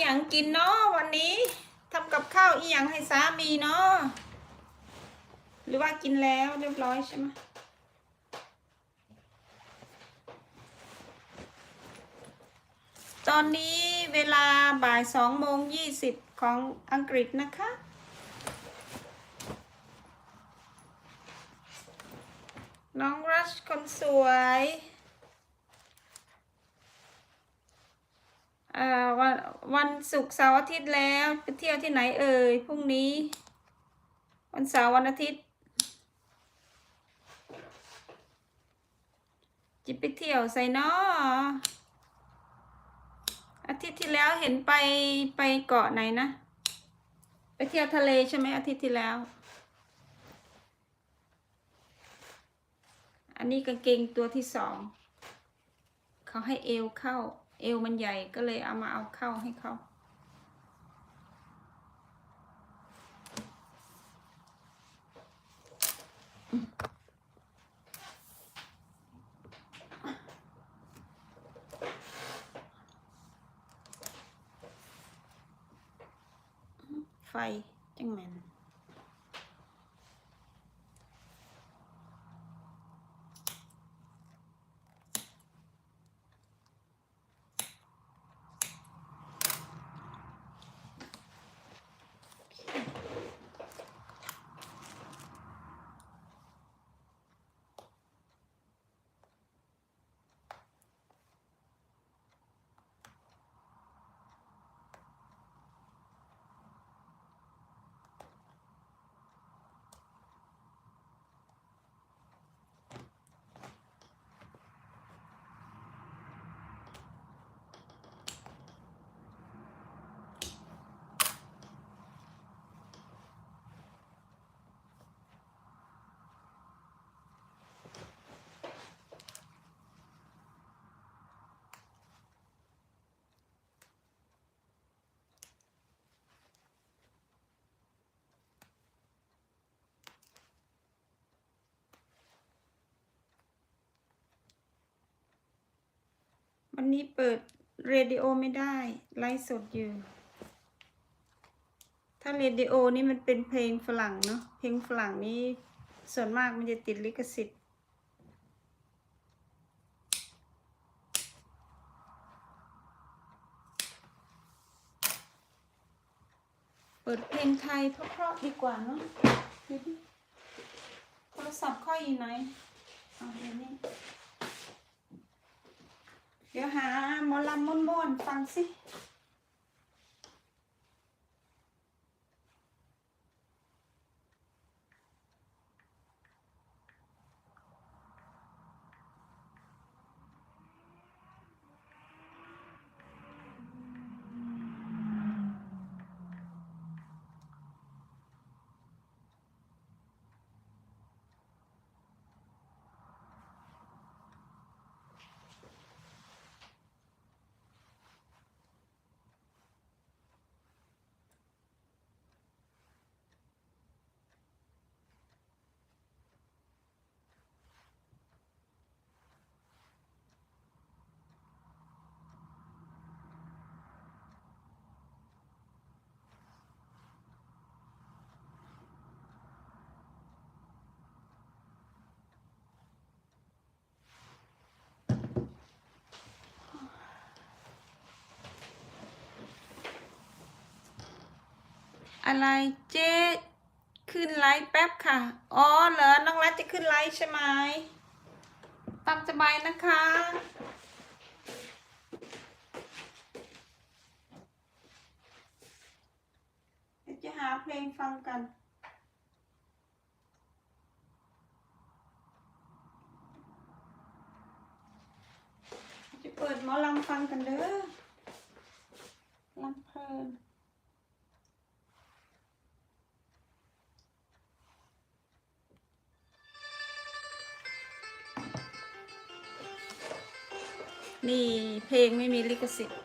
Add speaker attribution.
Speaker 1: อีหยังกินเนาะวันนี้ทำกับข้าวอีหยังให้สามีเนาะหรือว่ากินแล้วเรียบร้อยใช่ไหมตอนนี้เวลาบ่ายสองโมงยี่สิบของอังกฤษนะคะ น้องรัชคนสวยอ่า วันวันศุกร์เสาร์อาทิตย์แล้วไปเที่ยวที่ไหนเอ่ยพรุ่งนี้ วันเสาร์วันอาทิตย์จะไปเที่ยวใส่นออาทิตย์ที่แล้วเห็นไปไปเกาะไหนนะ ไปเที่ยวทะเลใช่ไหมอาทิตย์ที่แล้ว อันนี้กางเกงตัวที่สองเขาให้เอวเข้า เอวมันใหญ่ก็เลยเอามาเอาเข้าให้เขาไฟจังแมน วันนี้เปิดเรดิโอไม่ได้ ไลฟ์สดอยู่ ถ้าเรดิโอนี่มันเป็นเพลงฝรั่งเนาะ เพลงฝรั่งนี่ส่วนมากมันจะติดลิขสิทธิ์ เปิดเพลงไทยเพราะๆดีกว่าเนาะโทรศัพท์ค่อยอยู่ไหนเอาเดี๋ยวนี้ เดี๋ยวหาหมอลำม่วนๆฟังสิ อะไรเจ๊ขึ้นไลฟ์แป๊บค่ะ อ๋อเหรอ น้องรัฐจะขึ้นไลฟ์ใช่ไหมตามสบายนะคะ จะหาเพลงฟังกันจะเปิดหมอลำฟังกันเด้อลำเพลิน นี่เพลงไม่มีลิขสิทธิ์